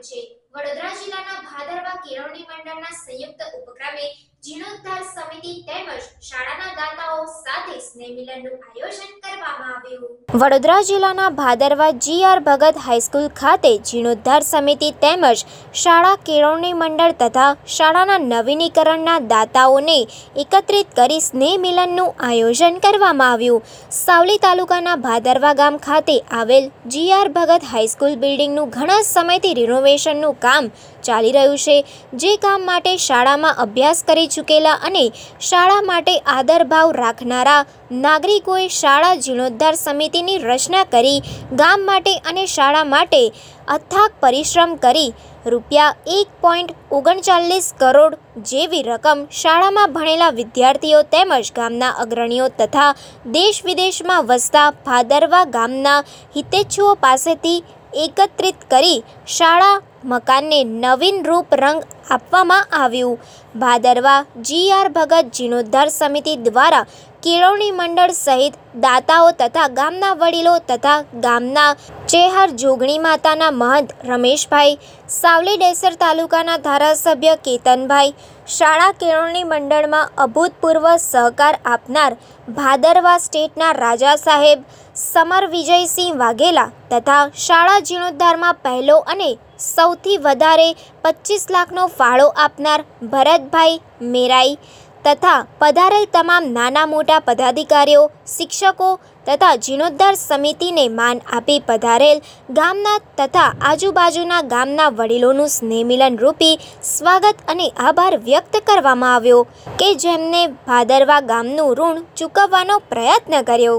છે. વડોદરા જિલ્લાના ભાદરવા કેળવણી મંડળના સંયુક્ત ઉપક્રમે જીર્ણોદ્ધાર સમિતિ તેમજ શાળાના દાતાઓ સાથે સ્નેહ આયોજન કરવામાં આવ્યું. વડોદરા જિલ્લાના ભાદરવા જીઆર ભગત હાઈસ્કૂલ ખાતે જીર્ણોદ્ધાર સમિતિ તેમજ શાળા કેળવણી મંડળ તથા શાળાના નવીનીકરણના દાતાઓને એકત્રિત કરી સ્નેહ મિલનનું આયોજન કરવામાં આવ્યું. સાવલી તાલુકાના ભાદરવા ગામ ખાતે આવેલ જીઆર ભગત હાઈસ્કૂલ બિલ્ડિંગનું ઘણા સમયથી રિનોવેશનનું કામ ચાલી રહ્યું છે. જે કામ માટે શાળામાં અભ્યાસ કરી ચૂકેલા અને શાળા માટે આદરભાવ રાખનારા નાગરિકોએ શાળા જીર્ણોદ્ધાર સમિતિની રચના કરી, ગામ માટે અને શાળા માટે અથાગ પરિશ્રમ કરી રૂપિયા એક પોઈન્ટ ઓગણચાલીસ કરોડ જેવી રકમ શાળામાં ભણેલા વિદ્યાર્થીઓ તેમજ ગામના અગ્રણીઓ તથા દેશ વિદેશમાં વસતા ભાદરવા ગામના હિતેચ્છુઓ પાસેથી એકત્રિત કરી શાળા મકાનને નવીન રૂપ રંગ આપવામાં આવ્યું. ભાદરવા જી આર ભગત જીર્ણોદ્ધાર સમિતિ દ્વારા કેળવણી મંડળ સહિત દાતાઓ તથા ગામના વડીલો તથા ગામના ચેહર જોગણી માતાના મહંત રમેશભાઈ, સાવલી ડેસર તાલુકાના ધારાસભ્ય કેતનભાઈ, શાળા કેળવણી મંડળમાં અભૂતપૂર્વ સહકાર આપનાર ભાદરવા સ્ટેટના રાજા સાહેબ, સમર વિજયસિંહ વાઘેલા તથા શાળા જીર્ણોદ્ધારમાં પહેલો અને સૌથી વધારે પચીસ લાખનો ફાળો આપનાર ભરતભાઈ મેરાઈ તથા પધારેલ તમામ નાના મોટા પદાધિકારીઓ, શિક્ષકો તથા જીર્ણોદ્ધાર સમિતિને માન આપી પધારેલ ગામના તથા આજુબાજુના ગામના વડીલોનું સ્નેહમિલન રૂપી સ્વાગત અને આભાર વ્યક્ત કરવામાં આવ્યો કે જેમને ભાદરવા ગામનું ઋણ ચૂકવવાનો પ્રયત્ન કર્યો.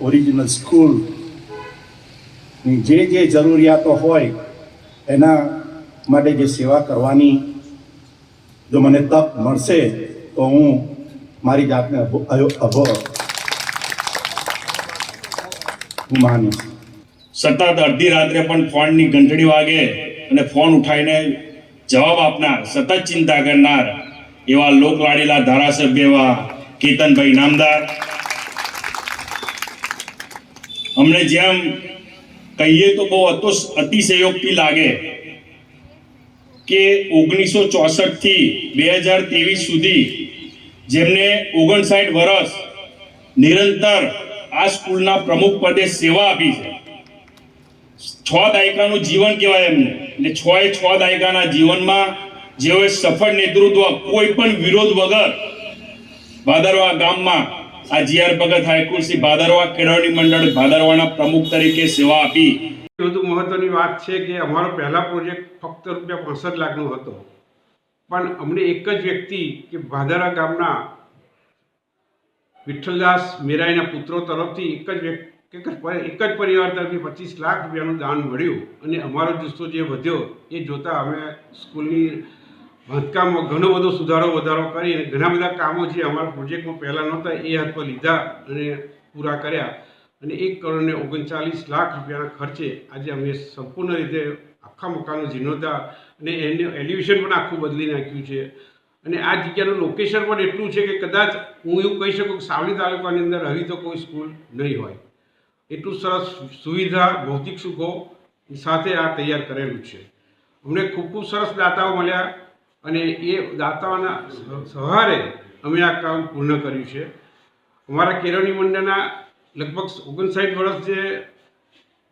ઓરિજિનલ સ્કૂલ જે જે જરૂરિયાતો હોય એના માટે જે સેવા કરવાની જો મને તક મળશે, તો હું મારી જાતને અભો હું માનીશ. સતત અડધી રાત્રે પણ ફોનની ઘંટડી વાગે અને ફોન ઉઠાવીને જવાબ આપનાર, સતત ચિંતા કરનાર એવા લોકલાડીલા ધારાસભ્ય એવા કેતનભાઈ નામદાર. અમને જેમ કહીએ તો બહુ અતો અતિશયોક્તિ લાગે કે ઓગણીસો ચોસઠથી બે હજાર ત્રેવીસ સુધી જેમને ઓગણસાઠ વર્ષ નિરંતર આ સ્કૂલના પ્રમુખ પદે સેવા આપી છે. છ દાયકાનું જીવન કહેવાય એમને. એટલે છ એ છ દાયકાના જીવનમાં જેઓએ સફળ નેતૃત્વ, કોઈ પણ વિરોધ વગર ભાદરવા ગામમાં આ જીઆર ભગત હાઈસ્કૂલ શ્રી ભાદરવા કેળવણી મંડળ ભાદરવાના પ્રમુખ તરીકે સેવા આપી. વધુ મહત્વની વાત છે કે અમારો પહેલા પ્રોજેક્ટ ફક્ત રૂપિયા પાંસઠ લાખનો હતો. પણ અમને એક જ વ્યક્તિ કે ભાદરા ગામના વિઠ્ઠલદાસ મેરાઈના પુત્રો તરફથી એક જ વ્યક્તિ એક જ પરિવાર તરફથી પચીસ લાખ રૂપિયાનું દાન મળ્યું અને અમારો જુસ્સો જે વધ્યો એ જોતાં અમે સ્કૂલની બાંધકામમાં ઘણો બધો સુધારો, વધારો કરી અને ઘણા બધા કામો જે અમારા પ્રોજેક્ટમાં પહેલાં નહોતા, એ હાથ પર લીધા અને પૂરા કર્યા. અને એક કરોડને ઓગણચાલીસ લાખ રૂપિયાના ખર્ચે આજે અમે સંપૂર્ણ રીતે આખા મકાનનો જીર્ણોદ્ધાર અને એનું એલિવેશન પણ આખું બદલી નાખ્યું છે. અને આ જગ્યાનું લોકેશન પણ એટલું છે કે કદાચ હું એવું કહી શકું કે સાવલી તાલુકાની અંદર આવી તો કોઈ સ્કૂલ નહીં હોય. એટલું સરસ સુવિધા, ભૌતિક સુખો સાથે આ તૈયાર કરેલું છે. અમને ખૂબ ખૂબ સરસ દાતાઓ મળ્યા. અને એ દાતાઓના સહારે અમે આ કામ પૂર્ણ કર્યું છે. અમારા કેળવણી મંડળના લગભગ ઓગણસાઠ વર્ષ જે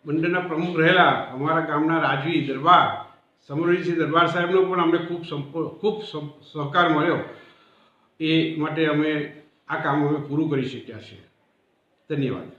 મંડળના પ્રમુખ રહેલા અમારા ગામના રાજવી દરબાર સમરવીસિંહ દરબાર સાહેબનો પણ અમને ખૂબ ખૂબ સહકાર મળ્યો. એ માટે અમે આ કામ અમે પૂરું કરી શક્યા છે ધન્યવાદ.